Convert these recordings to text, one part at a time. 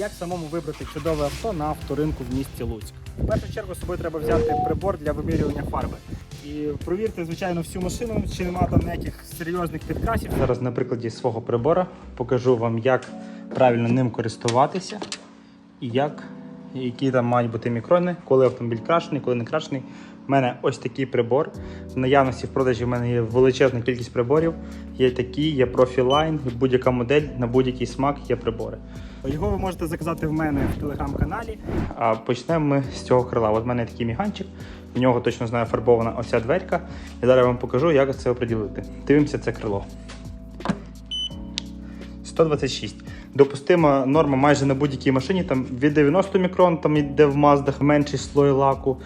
Як самому вибрати чудове авто на авторинку в місті Луцьк? В першу чергу з собою треба взяти прибор для вимірювання фарби. І провірте, звичайно, всю машину, чи нема там ніяких серйозних підкрасів. Зараз на прикладі свого прибора покажу вам, як правильно ним користуватися і як, які там мають бути мікрони, коли автомобіль крашений, коли не крашений. У мене ось такий прибор. В наявності в продажі в мене є величезна кількість приборів. Є такі, є Profiline, будь-яка модель на будь-який смак є прибори. Його ви можете заказати в мене в телеграм-каналі. А почнемо ми з цього крила. От в мене такий міганчик, в нього точно знаю фарбована оця дверка. І зараз я вам покажу, як це оприділити. Дивимося це крило. 126. Допустима норма майже на будь-якій машині, там від 90 мікрон, там йде в Маздах менший слой лаку,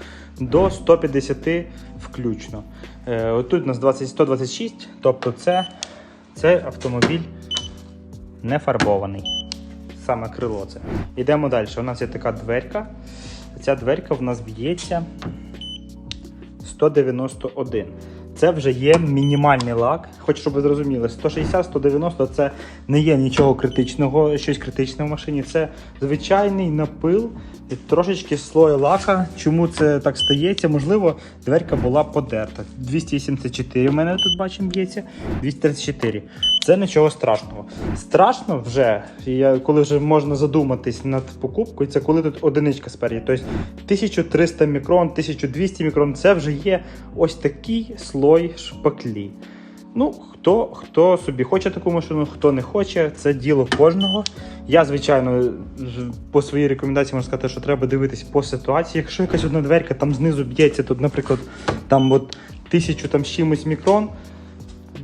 до 150 включно. Е, отут у нас 20, 126, тобто це, це автомобіль не фарбований. Саме крило це. Йдемо далі. У нас є така дверка. Ця дверка в нас б'ється 191. Це вже є мінімальний лак. Хоч щоб ви зрозуміли, 160-190 це не є нічого критичного, щось критичне в машині. Це звичайний напил і трошечки слой лака. Чому це так стається? Можливо, дверка була подерта. 274 в мене тут бачимо б'ється, 234. Це нічого страшного. Страшно вже, коли вже можна задуматись над покупкою, це коли тут одиничка спереді. Тобто 1300 мікрон, 1200 мікрон це вже є ось такий слой шпаклі. Ну, хто, хто собі хоче таку машину, хто не хоче, це діло кожного. Я, звичайно, по своїй рекомендації можу сказати, що треба дивитись по ситуації. Якщо якась одна дверка там знизу б'ється, тут, наприклад, там от тисячу там чимось мікрон,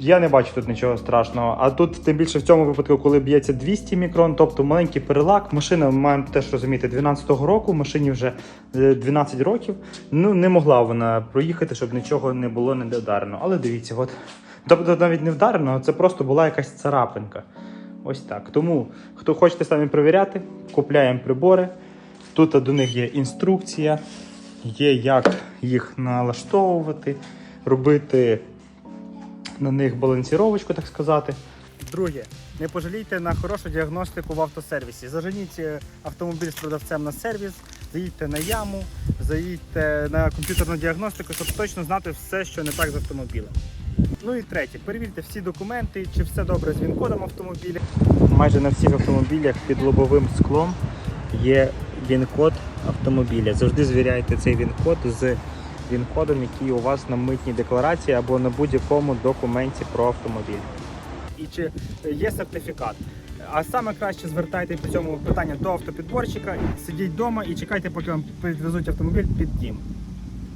я не бачу тут нічого страшного. А тут, тим більше в цьому випадку, коли б'ється 200 мікрон, тобто маленький перелак. Машина, ми маємо теж розуміти, 12-го року, машині вже е, 12 років. Ну, не могла вона проїхати, щоб нічого не було недодарено. Але дивіться, от. Тобто навіть не вдарено, це просто була якась царапинка. Ось так. Тому, хто хочете самі перевіряти, купляємо прибори. Тут до них є інструкція, є як їх налаштовувати, робити на них балансіровочку, так сказати. Друге, не пожалійте на хорошу діагностику в автосервісі. Заженіть е, автомобіль з продавцем на сервіс, заїдьте на яму, заїдьте на комп'ютерну діагностику, щоб точно знати все, що не так з автомобілем. Ну і третє, перевірте всі документи, чи все добре з він-кодом автомобіля. Майже на всіх автомобілях під лобовим склом є він-код автомобіля. Завжди звіряйте цей він-код з він-кодом, який у вас на митній декларації або на будь-якому документі про автомобіль. І чи є сертифікат? А саме краще звертайте по цьому питання до автопідборщика, сидіть вдома і чекайте, поки вам підвезуть автомобіль під дім.